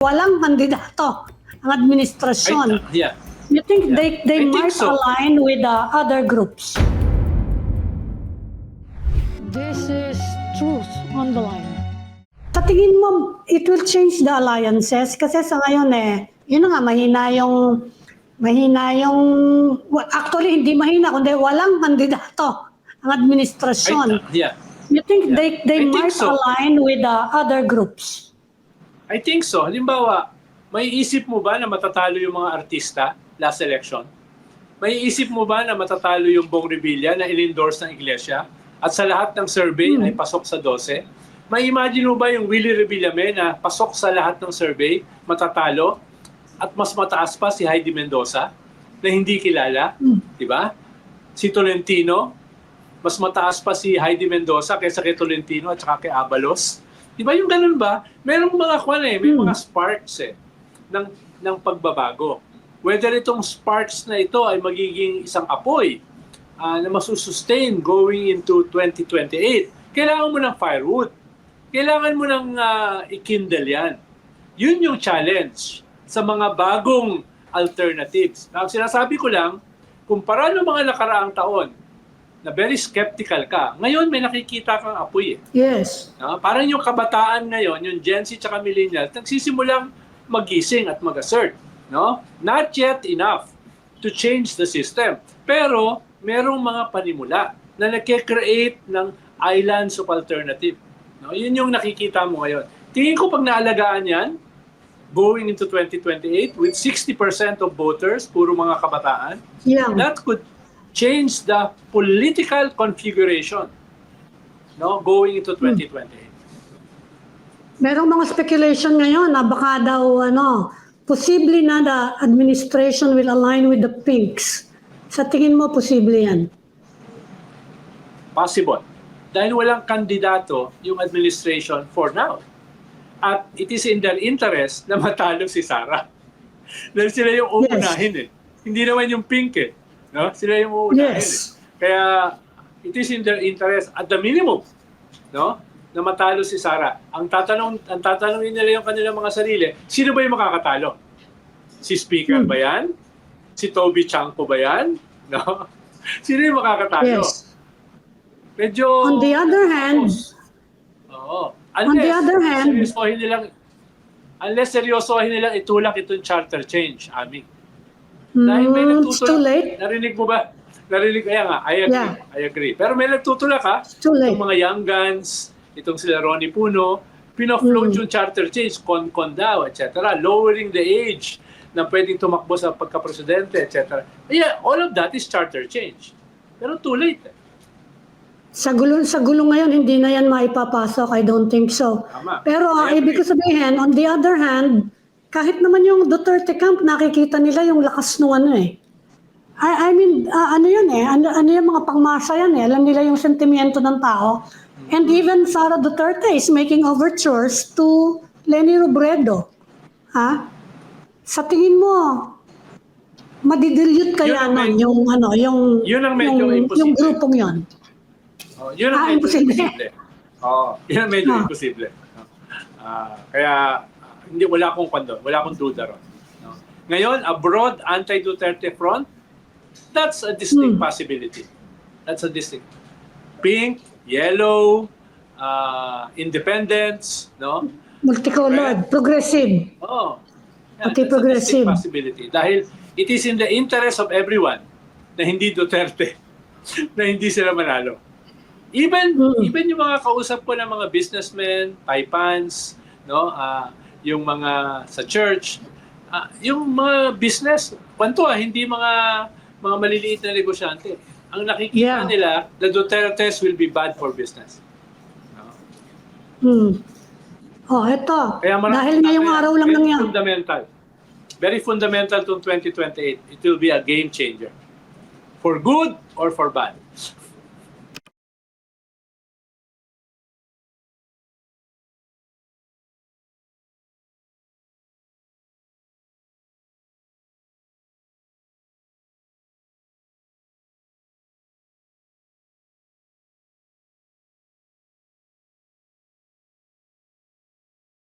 walang kandidato ang administrasyon. Ay, yeah. You think Yeah. they they I think might so. align with the other groups? This is truth on the line. Sa tingin mo, it will change the alliances? Kasi sa ngayon eh, yun nga, mahina yung, mahina yung, well, actually hindi mahina, kundi walang kandidato ang administrasyon. Ay, yeah. You think Yeah. they, they I think might so. align with the other groups? I think so. Halimbawa, may isip mo ba na matatalo yung mga artista last election? May isip mo ba na matatalo yung Bong Revilla na in-endorse ng iglesia? At sa lahat ng survey Hmm. ay pasok sa 12? May imagine mo ba yung Willie Revillame na pasok sa lahat ng survey, matatalo? At mas mataas pa si Heidi Mendoza na hindi kilala? Hmm. Di ba? Si Tolentino, mas mataas pa si Heidi Mendoza kaysa kay Tolentino at saka kay Abalos. Di ba yung ganun ba? Merong mga kwan eh, may Hmm. mga sparks eh ng, ng pagbabago. Whether itong sparks na ito ay magiging isang apoy ah, na masusustain going into 2028, kailangan mo ng firewood. Kailangan mo ng ah, ikindle yan. Yun yung challenge sa mga bagong alternatives. Ang sinasabi ko lang, kumpara ng mga nakaraang taon, na very skeptical ka, ngayon may nakikita kang apoy eh. Yes. No? Parang yung kabataan ngayon, yung Gen Z tsaka millennial, nagsisimulang magising at mag-assert. No? Not yet enough to change the system. Pero merong mga panimula na nagke-create ng islands of alternative. No? Yun yung nakikita mo ngayon. Tingin ko pag naalagaan yan, going into 2028 with 60% of voters, puro mga kabataan, Yeah. that could change the political configuration no going into 2028 Merong mga speculation ngayon na baka daw ano, posible na the administration will align with the pinks. Sa tingin mo, posible yan? possible. Dahil walang kandidato yung administration for now. At it is in their interest na matalo si Sara dahil sila yung uunahin eh. Hindi naman yung pink eh no sila yung uunahin Yes. eh. kaya it is in their interest at the minimum no na matalo si Sara ang tatanong ang tatanungin nila yung kanilang mga sarili sino ba yung makakatalo si speaker Hmm. ba yan si Toby Chanko ba yan no sino yung makakatalo Yes. Medyo... On the other hand, Oo. On the other hand- seryosohin nilang, unless seryosohin nilang itulak itong charter change, Ami. Dahil may mm, it's too nagtutulak. late. Narinig mo ba? Narinig, kaya nga, I agree. Yeah. I agree. Pero may nagtutulak ha. It's too late. Itong mga young guns, itong sila Ronnie Puno, pinofloat Mm. yung charter change, con-con daw, etc. Lowering the age na pwedeng tumakbo sa pagka-presidente, etc. Yeah, all of that is charter change. Pero too late. eh. Sa gulo, sa gulo ngayon, hindi na yan maipapasok. I don't think so. Tama. Pero ang ibig sabihin, on the other hand, kahit naman yung Duterte camp, nakikita nila yung lakas nung ano eh. I, I mean, ah, ano yun eh, ano, ano yung mga pangmasa yan eh, alam nila yung sentimiento ng tao. And even Sara Duterte is making overtures to Leni Robredo. Ha? Sa tingin mo, madidilute kaya Yun nun yung ano, yung, Yun ang medyo yung, imposible. yung grupong yon. Oh, yun ang Ah, medyo imposible. imposible. Oo, yun ang medyo Ah. imposible. No? Ah, kaya hindi wala akong kwando, wala akong duda ron. No? Ngayon, a broad anti-Duterte front, that's a distinct Hmm. possibility. That's a distinct. Pink, yellow, uh, independents, no? Multicolored, progressive. Oh. That's a progressive. possibility. Dahil it is in the interest of everyone na hindi Duterte, na hindi sila manalo. Even Mm. even yung mga kausap ko ng mga businessmen, taipans, no, ah, yung mga sa church, ah, yung mga business, kwanto ah, hindi mga mga maliliit na negosyante. Ang nakikita Yeah. nila, the Dutertes will be bad for business. No? Hmm. Oh, eto. Kaya marami- Dahil ngayong kaya araw lang nangyari. fundamental. Very fundamental to 2028. It will be a game changer. For good or for bad.